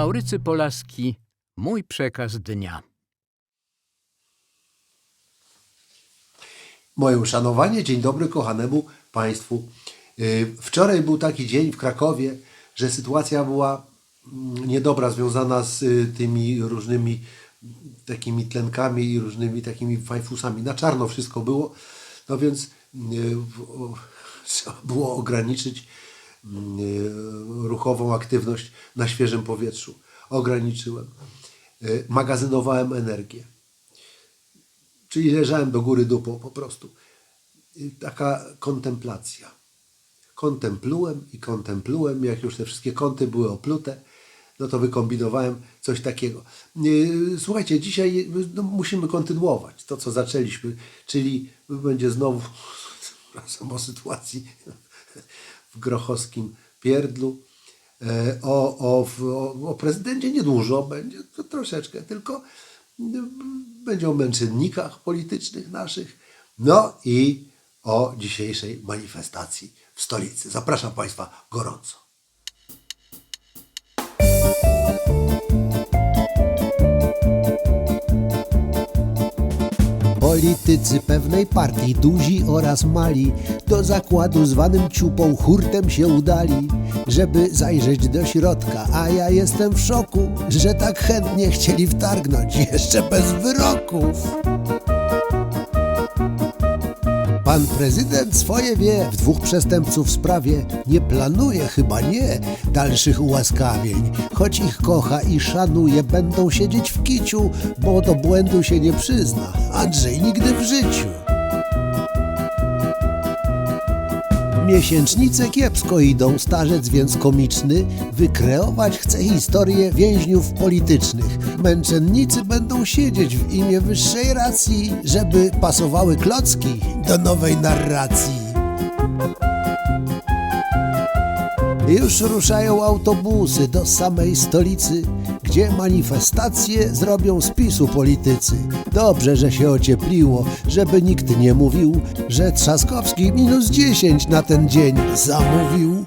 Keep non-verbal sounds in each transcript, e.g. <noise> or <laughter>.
Maurycy Polaski, mój przekaz dnia. Moje uszanowanie, dzień dobry kochanemu Państwu. Yy, Wczoraj był taki dzień w Krakowie, że sytuacja była mm, niedobra, związana z y, tymi różnymi takimi tlenkami i różnymi takimi fajfusami. Na czarno wszystko było, no więc o- <laughs> trzeba było ograniczyć ruchową aktywność na świeżym powietrzu. Ograniczyłem. Yy, Magazynowałem energię. Czyli leżałem do góry dupą po prostu. Taka kontemplacja. Kontemplułem i kontemplułem, jak już te wszystkie kąty były oplute, no to wykombinowałem coś takiego. Yy, Słuchajcie, dzisiaj no, musimy kontynuować to, co zaczęliśmy, czyli będzie znowu, <laughs> przepraszam o sytuacji w grochowskim pierdlu, E, o, o, o, o prezydencie niedużo będzie, to troszeczkę, tylko mm, będzie o męczennikach politycznych naszych, no i o dzisiejszej manifestacji w stolicy. Zapraszam Państwa gorąco. Politycy pewnej partii, duzi oraz mali, do zakładu zwanym ciupą hurtem się udali, żeby zajrzeć do środka, a ja jestem w szoku, że tak chętnie chcieli wtargnąć, <laughs> jeszcze bez wyroków. Pan prezydent swoje wie, w dwóch przestępców sprawie nie planuje chyba nie dalszych ułaskawień. Choć ich kocha i szanuje, będą siedzieć w kiciu, bo do błędu się nie przyzna. Andrzej nigdy w życiu. Miesięcznice kiepsko idą, starzec więc komiczny wykreować chce historię więźniów politycznych. Męczennicy będą siedzieć w imię wyższej racji, żeby pasowały klocki do nowej narracji. Już ruszają autobusy do samej stolicy, gdzie manifestacje zrobią z PiSu politycy. Dobrze, że się ociepliło, żeby nikt nie mówił, że Trzaskowski minus 10 na ten dzień zamówił.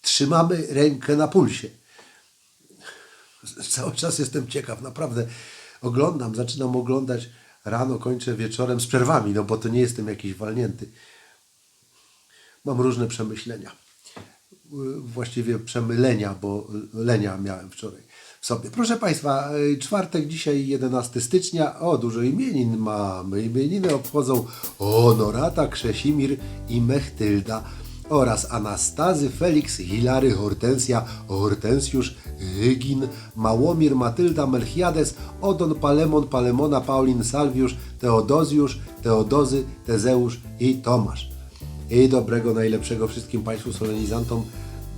Trzymamy rękę na pulsie. Cały czas jestem ciekaw, naprawdę oglądam, zaczynam oglądać rano, kończę wieczorem z przerwami, no bo to nie jestem jakiś walnięty. Mam różne przemyślenia. Właściwie przemylenia, bo lenia miałem wczoraj w sobie. Proszę Państwa, czwartek, dzisiaj 11 stycznia. O, dużo imienin mamy. Imieniny obchodzą Honorata, Krzesimir i Mechtylda oraz Anastazy, Felix, Hilary, Hortensja, Hortensjusz, Hygin, Małomir, Matylda, Melchiades, Odon, Palemon, Palemona, Paulin, Salwiusz, Teodozjusz, Teodozy, Tezeusz i Tomasz. I dobrego, najlepszego wszystkim Państwu solenizantom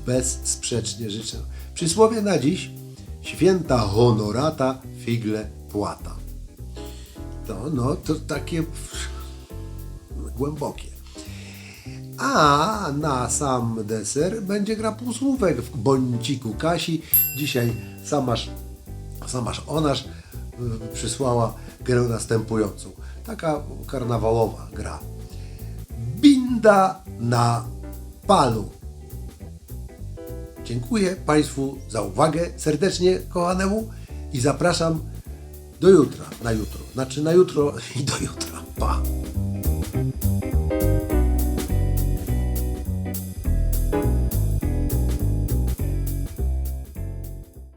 bezsprzecznie życzę. Przysłowie na dziś święta honorata figle płata. To, no, to takie głębokie. A na sam deser będzie gra półsłówek w bąciku Kasi. Dzisiaj samaż, samaż onaż y, przysłała grę następującą. Taka karnawałowa gra. Binda na palu. Dziękuję Państwu za uwagę serdecznie, kochanemu i zapraszam do jutra, na jutro. Znaczy na jutro i do jutra. Pa!